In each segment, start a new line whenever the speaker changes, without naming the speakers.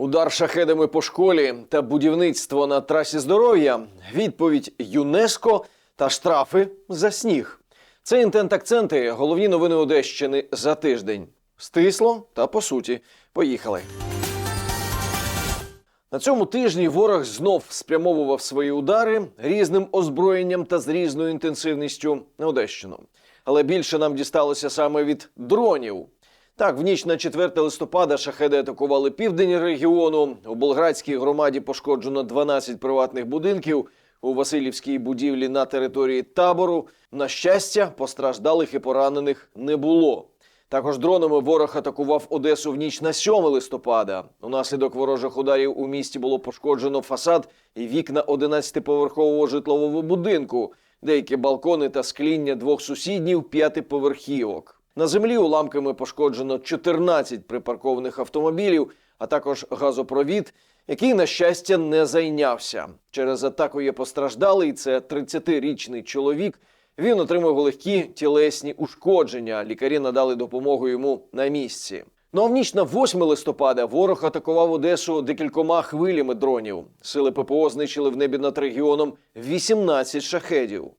Удар шахедами по школі та будівництво на трасі здоров'я, відповідь ЮНЕСКО та штрафи за сніг. Це інтент-акценти, головні новини Одещини за тиждень. Стисло та по суті. Поїхали. На цьому тижні ворог знов спрямовував свої удари різним озброєнням та з різною інтенсивністю на Одещину. Але більше нам дісталося саме від дронів. Так, в ніч на 4 листопада шахеди атакували південь регіону. У Болградській громаді пошкоджено 12 приватних будинків. У Васильівській будівлі на території табору. На щастя, постраждалих і поранених не було. Також дронами ворог атакував Одесу в ніч на 7 листопада. Унаслідок ворожих ударів у місті було пошкоджено фасад і вікна 11-поверхового житлового будинку, деякі балкони та скління двох сусідніх п'ятиповерхівок. На землі уламками пошкоджено 14 припаркованих автомобілів, а також газопровід, який, на щастя, не зайнявся. Через атаку є постраждалий. Це 30-річний чоловік. Він отримав легкі тілесні ушкодження. Лікарі надали допомогу йому на місці. Ну а в ніч на 8 листопада ворог атакував Одесу декількома хвилями дронів. Сили ППО знищили в небі над регіоном 18 шахедів.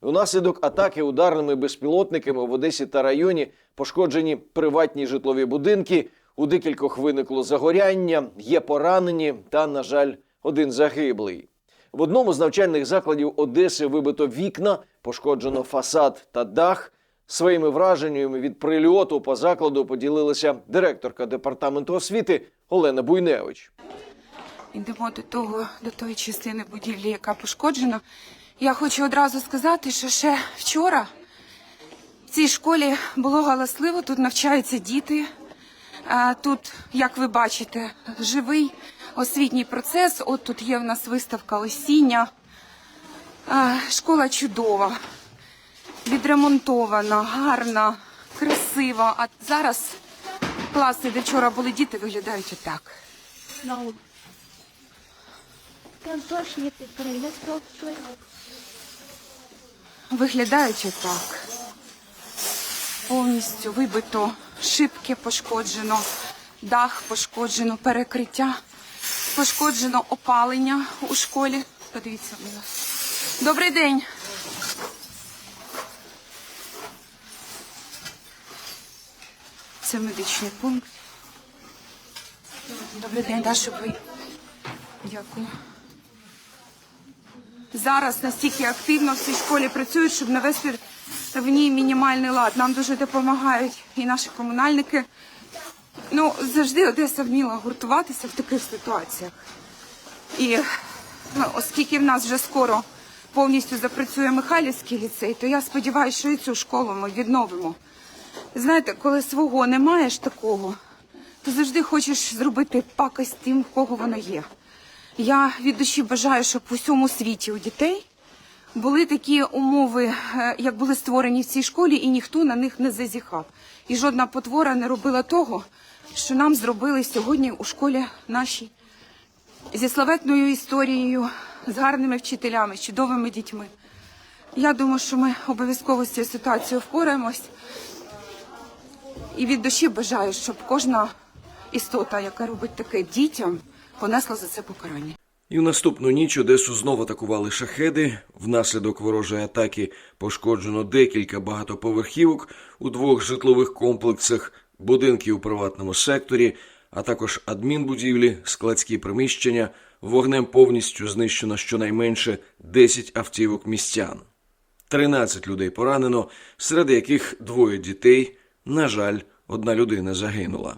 Унаслідок атаки ударними безпілотниками в Одесі та районі пошкоджені приватні житлові будинки. У декількох виникло загоряння, є поранені та, на жаль, один загиблий. В одному з навчальних закладів Одеси вибито вікна, пошкоджено фасад та дах. Своїми враженнями від прильоту по закладу поділилася директорка департаменту освіти Олена Буйневич.
Йдемо до того, до тої частини будівлі, яка пошкоджена. Я хочу одразу сказати, що ще вчора в цій школі було галасливо, тут навчаються діти. Тут, як ви бачите, живий освітній процес. От тут є в нас виставка осіння. Школа чудова, відремонтована, гарна, красива. А зараз класи, де вчора були діти, виглядають отак.
No. Там
Виглядають отак. Повністю вибито, шибки пошкоджено, дах пошкоджено, перекриття, пошкоджено опалення у школі. Подивіться, будь ласка. Добрий день. Це медичний пункт. Добрий день, да, щоб ви. Дякую. Зараз настільки активно в цій школі працюють, щоб навести в ній мінімальний лад. Нам дуже допомагають і наші комунальники. Ну, завжди Одеса вміла гуртуватися в таких ситуаціях. І ну, оскільки в нас вже скоро повністю запрацює Михайлівський ліцей, то я сподіваюся, що і цю школу ми відновимо. Знаєте, коли свого не маєш такого, то завжди хочеш зробити пакость тим, в кого воно є. Я від душі бажаю, щоб в усьому світі у дітей були такі умови, е, як були створені в цій школі, і ніхто на них не зазіхав. І жодна потвора не робила того, що нам зробили сьогодні у школі нашій зі славетною історією, з гарними вчителями, з чудовими дітьми. Я думаю, що ми обов'язково з цією ситуацією впораємось. І від душі бажаю, щоб кожна істота, яка робить таке дітям, понесла за це покарання.
І в наступну ніч Одесу знову атакували шахеди. Внаслідок ворожої атаки пошкоджено декілька багатоповерхівок у двох житлових комплексах, будинки у приватному секторі, а також адмінбудівлі, складські приміщення. Вогнем повністю знищено щонайменше 10 автівок містян. 13 людей поранено, серед яких двоє дітей. На жаль, одна людина загинула.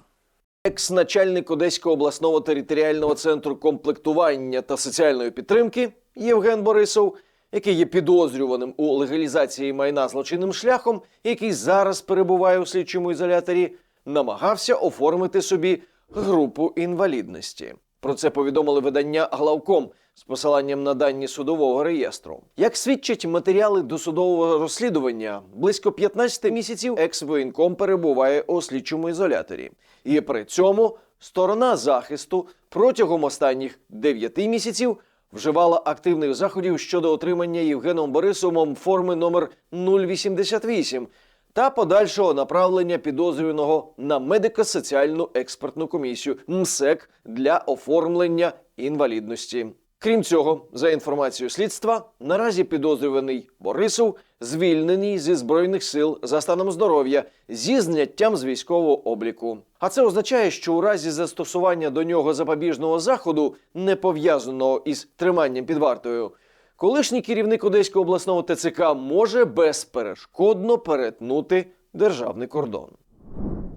Екс-начальник Одеського обласного територіального центру комплектування та соціальної підтримки Євген Борисов, який є підозрюваним у легалізації майна злочинним шляхом, який зараз перебуває у слідчому ізоляторі, намагався оформити собі групу інвалідності. Про це повідомили видання Главком з посиланням на дані судового реєстру. Як свідчать матеріали досудового розслідування, близько 15 місяців екс-воєнком перебуває у слідчому ізоляторі, і при цьому сторона захисту протягом останніх 9 місяців вживала активних заходів щодо отримання Євгеном Борисовим форми номер 088 та подальшого направлення підозрюваного на медико-соціальну експертну комісію МСЕК для оформлення інвалідності. Крім цього, за інформацією слідства, наразі підозрюваний Борисов звільнений зі збройних сил за станом здоров'я зі зняттям з військового обліку. А це означає, що у разі застосування до нього запобіжного заходу, не пов'язаного із триманням під вартою, колишній керівник Одеського обласного ТЦК може безперешкодно перетнути державний кордон.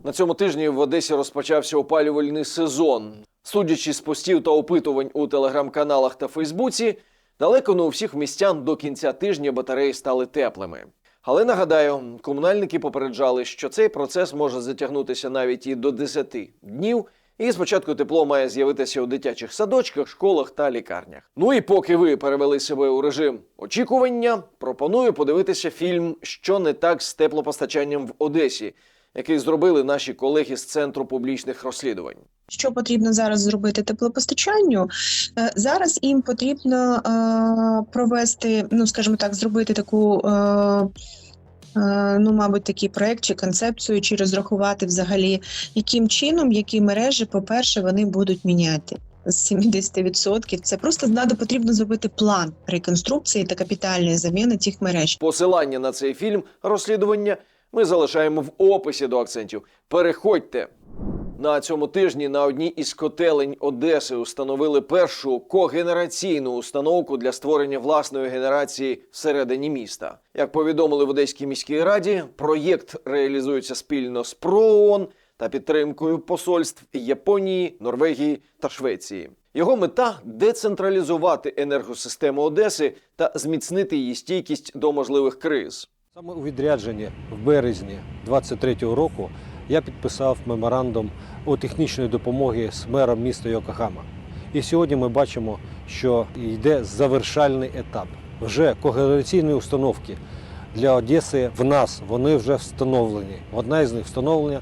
На цьому тижні в Одесі розпочався опалювальний сезон. Судячи з постів та опитувань у телеграм-каналах та Фейсбуці, далеко не у всіх містян до кінця тижня батареї стали теплими. Але нагадаю, комунальники попереджали, що цей процес може затягнутися навіть і до 10 днів. І спочатку тепло має з'явитися у дитячих садочках, школах та лікарнях. Ну і поки ви перевели себе у режим очікування, пропоную подивитися фільм Що не так з теплопостачанням в Одесі, який зробили наші колеги з центру публічних розслідувань.
Що потрібно зараз зробити теплопостачанню? Е, Зараз їм потрібно е, провести, ну скажімо так, зробити таку. Е, е, Ну, мабуть, такий проект чи концепцію, чи розрахувати взагалі, яким чином, які мережі, по-перше, вони будуть міняти з 70%. Це просто треба потрібно зробити план реконструкції та капітальної заміни цих мереж.
Посилання на цей фільм розслідування ми залишаємо в описі до акцентів. Переходьте. На цьому тижні на одній із котелень Одеси установили першу когенераційну установку для створення власної генерації всередині міста. Як повідомили в Одеській міській раді, проєкт реалізується спільно з ПРООН та підтримкою посольств Японії, Норвегії та Швеції. Його мета децентралізувати енергосистему Одеси та зміцнити її стійкість до можливих криз.
Саме у відрядженні в березні 23-го року я підписав меморандум у технічної допомоги з мером міста Йокогама. І сьогодні ми бачимо, що йде завершальний етап. Вже когенераційні установки для Одеси в нас вони вже встановлені. Одна із них встановлена,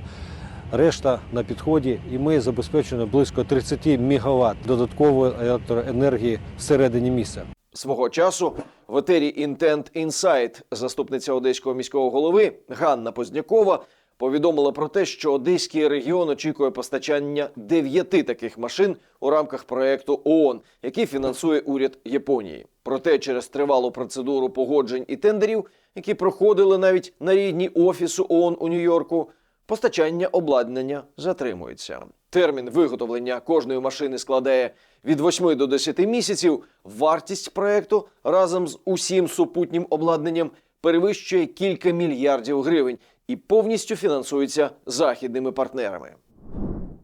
решта на підході, і ми забезпечуємо близько 30 МВт додаткової електроенергії всередині міста.
Свого часу в етері Intent Insight заступниця одеського міського голови Ганна Познякова повідомила про те, що одеський регіон очікує постачання дев'яти таких машин у рамках проекту ООН, який фінансує уряд Японії. Проте через тривалу процедуру погоджень і тендерів, які проходили навіть на рідні офісу ООН у Нью-Йорку, постачання обладнання затримується. Термін виготовлення кожної машини складає від 8 до 10 місяців. Вартість проекту разом з усім супутнім обладнанням перевищує кілька мільярдів гривень і повністю фінансується західними партнерами.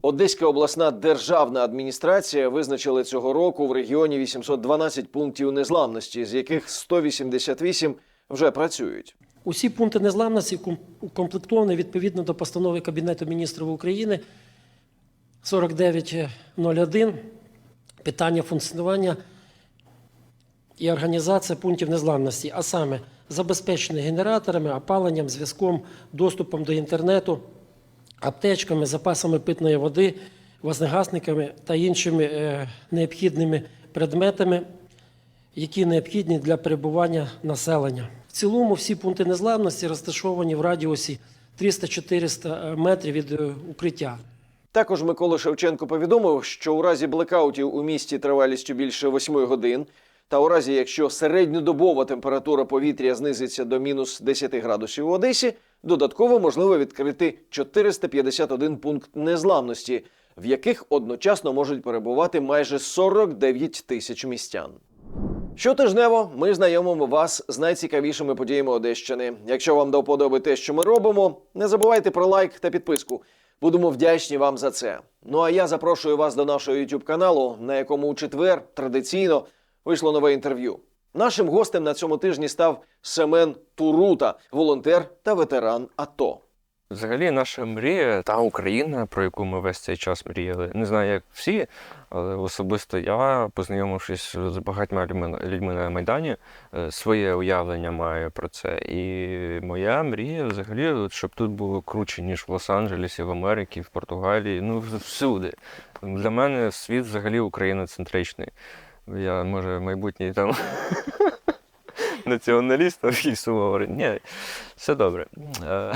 Одеська обласна державна адміністрація визначила цього року в регіоні 812 пунктів незламності, з яких 188 вже працюють.
Усі пункти незламності ком- укомплектовані відповідно до постанови Кабінету міністрів України 4901 питання функціонування і організація пунктів незламності, а саме забезпечені генераторами, опаленням, зв'язком, доступом до інтернету, аптечками, запасами питної води, вогнегасниками та іншими е, необхідними предметами, які необхідні для перебування населення. В цілому всі пункти незламності розташовані в радіусі 300-400 метрів від е, укриття.
Також Микола Шевченко повідомив, що у разі блекаутів у місті тривалістю більше 8 годин, та у разі, якщо середньодобова температура повітря знизиться до мінус 10 градусів у Одесі, додатково можливо відкрити 451 пункт незламності, в яких одночасно можуть перебувати майже 49 тисяч містян. Щотижнево ми знайомимо вас з найцікавішими подіями Одещини. Якщо вам до вподоби те, що ми робимо, не забувайте про лайк та підписку. Будемо вдячні вам за це. Ну а я запрошую вас до нашого youtube каналу, на якому у четвер традиційно вийшло нове інтерв'ю. Нашим гостем на цьому тижні став Семен Турута, волонтер та ветеран АТО.
Взагалі, наша мрія та Україна, про яку ми весь цей час мріяли. Не знаю, як всі, але особисто я, познайомившись з багатьма людьми, на Майдані, е, своє уявлення маю про це. І моя мрія взагалі, щоб тут було круче, ніж в Лос-Анджелесі, в Америці, в Португалії, ну всюди. Для мене світ взагалі україноцентричний. Я, може, майбутній там націоналіст, а якийсь сума говорить, ні, все добре. Е,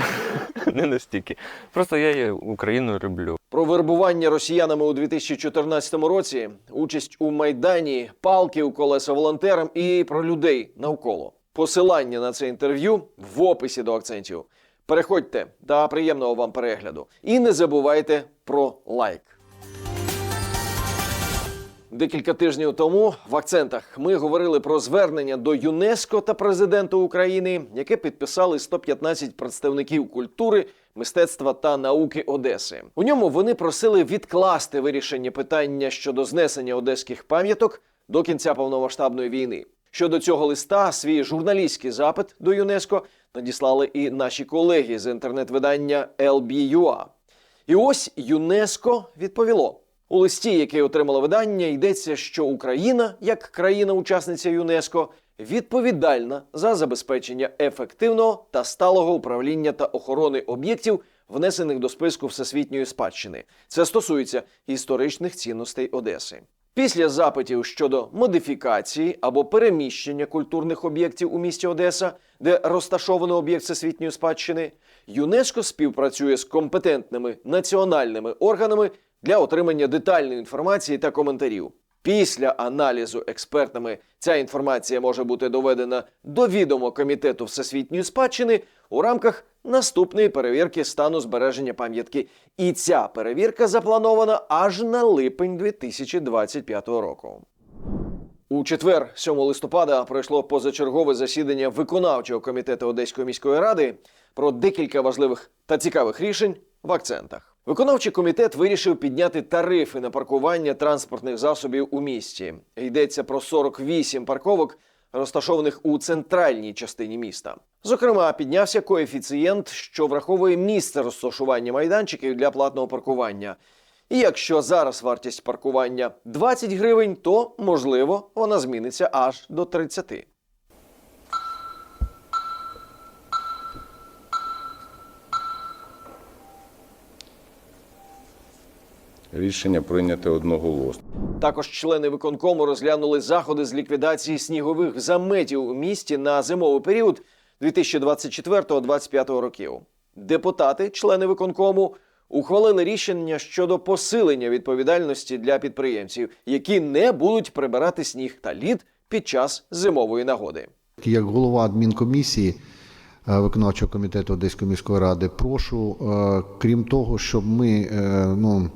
Не настільки. Просто я Україну люблю.
Про вербування росіянами у 2014 році, участь у майдані, палки у колеса волонтерам і про людей навколо. Посилання на це інтерв'ю в описі до акцентів. Переходьте та приємного вам перегляду. І не забувайте про лайк. Декілька тижнів тому в акцентах ми говорили про звернення до ЮНЕСКО та президента України, яке підписали 115 представників культури, мистецтва та науки Одеси. У ньому вони просили відкласти вирішення питання щодо знесення одеських пам'яток до кінця повномасштабної війни. Щодо цього листа, свій журналістський запит до ЮНЕСКО надіслали і наші колеги з інтернет-видання LBUA. І ось ЮНЕСКО відповіло. У листі, який отримало видання, йдеться, що Україна, як країна-учасниця ЮНЕСКО, відповідальна за забезпечення ефективного та сталого управління та охорони об'єктів, внесених до списку всесвітньої спадщини. Це стосується історичних цінностей Одеси. Після запитів щодо модифікації або переміщення культурних об'єктів у місті Одеса, де розташовано об'єкт всесвітньої спадщини, ЮНЕСКО співпрацює з компетентними національними органами для отримання детальної інформації та коментарів. Після аналізу експертами ця інформація може бути доведена до відома комітету всесвітньої спадщини у рамках наступної перевірки стану збереження пам'ятки. І ця перевірка запланована аж на липень 2025 року. У четвер, 7 листопада, пройшло позачергове засідання виконавчого комітету Одеської міської ради про декілька важливих та цікавих рішень в акцентах. Виконавчий комітет вирішив підняти тарифи на паркування транспортних засобів у місті. Йдеться про 48 парковок, розташованих у центральній частині міста. Зокрема, піднявся коефіцієнт, що враховує місце розташування майданчиків для платного паркування. І якщо зараз вартість паркування 20 гривень, то можливо вона зміниться аж до 30.
Рішення прийнято одноголосно.
Також члени виконкому розглянули заходи з ліквідації снігових заметів у місті на зимовий період 2024-2025 років. Депутати, члени виконкому, ухвалили рішення щодо посилення відповідальності для підприємців, які не будуть прибирати сніг та лід під час зимової нагоди.
Як голова адмінкомісії е, виконавчого комітету Одеської міської ради, прошу, е, крім того, щоб ми е, ну,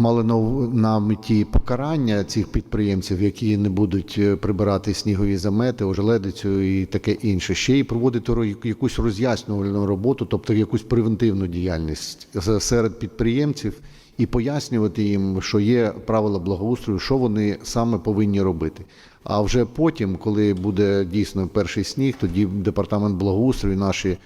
мали на, меті покарання цих підприємців, які не будуть е, прибирати снігові замети, ожеледицю і таке інше, ще й проводити якусь роз'яснювальну роботу, тобто якусь превентивну діяльність серед підприємців. І пояснювати їм, що є правила благоустрою, що вони саме повинні робити. А вже потім, коли буде дійсно перший сніг, тоді департамент благоустрою, наші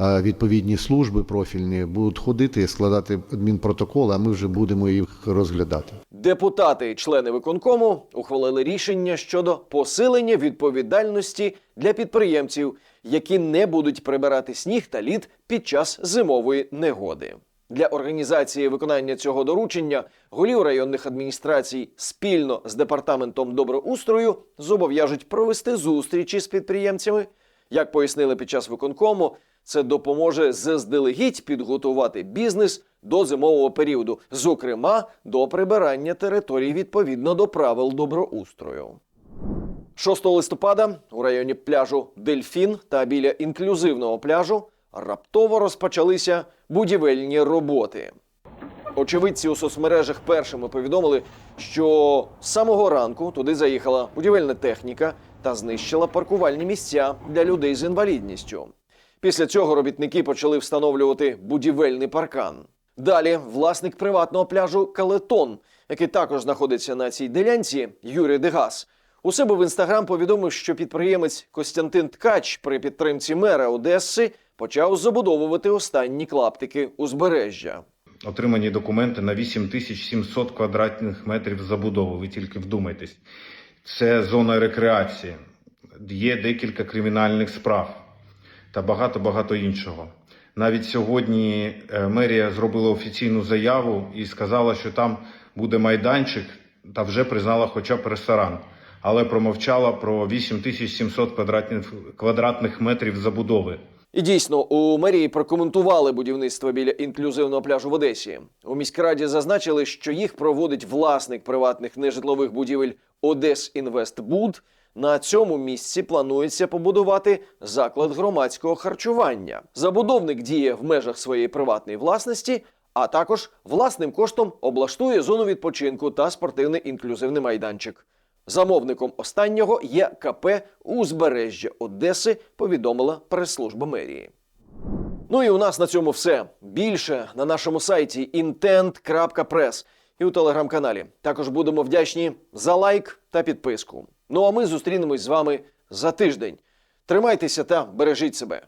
відповідні служби профільні будуть ходити, складати адмінпротоколи, а ми вже будемо їх розглядати.
Депутати члени виконкому ухвалили рішення щодо посилення відповідальності для підприємців, які не будуть прибирати сніг та лід під час зимової негоди. Для організації виконання цього доручення голів районних адміністрацій спільно з департаментом доброустрою зобов'яжуть провести зустрічі з підприємцями. Як пояснили під час виконкому, це допоможе заздалегідь підготувати бізнес до зимового періоду, зокрема до прибирання територій відповідно до правил доброустрою. 6 листопада у районі пляжу Дельфін та біля інклюзивного пляжу раптово розпочалися будівельні роботи. Очевидці у соцмережах першими повідомили, що з самого ранку туди заїхала будівельна техніка та знищила паркувальні місця для людей з інвалідністю. Після цього робітники почали встановлювати будівельний паркан. Далі власник приватного пляжу Калетон, який також знаходиться на цій ділянці, Юрій Дегас, у себе в інстаграм повідомив, що підприємець Костянтин Ткач при підтримці мера Одеси почав забудовувати останні клаптики узбережжя.
Отримані документи на 8700 квадратних метрів забудови. Ви тільки вдумайтесь. Це зона рекреації. Є декілька кримінальних справ та багато-багато іншого. Навіть сьогодні е, мерія зробила офіційну заяву і сказала, що там буде майданчик, та вже признала хоча б ресторан. але промовчала про 8700 квадратних, квадратних метрів забудови.
І дійсно, у мерії прокоментували будівництво біля інклюзивного пляжу в Одесі. У міськраді зазначили, що їх проводить власник приватних нежитлових будівель Одес Інвестбуд. На цьому місці планується побудувати заклад громадського харчування. Забудовник діє в межах своєї приватної власності, а також власним коштом облаштує зону відпочинку та спортивний інклюзивний майданчик. Замовником останнього є КП Узбережжя Одеси, повідомила прес-служба мерії. Ну і у нас на цьому все. Більше на нашому сайті intent.press і у телеграм-каналі. Також будемо вдячні за лайк та підписку. Ну а ми зустрінемось з вами за тиждень. Тримайтеся та бережіть себе.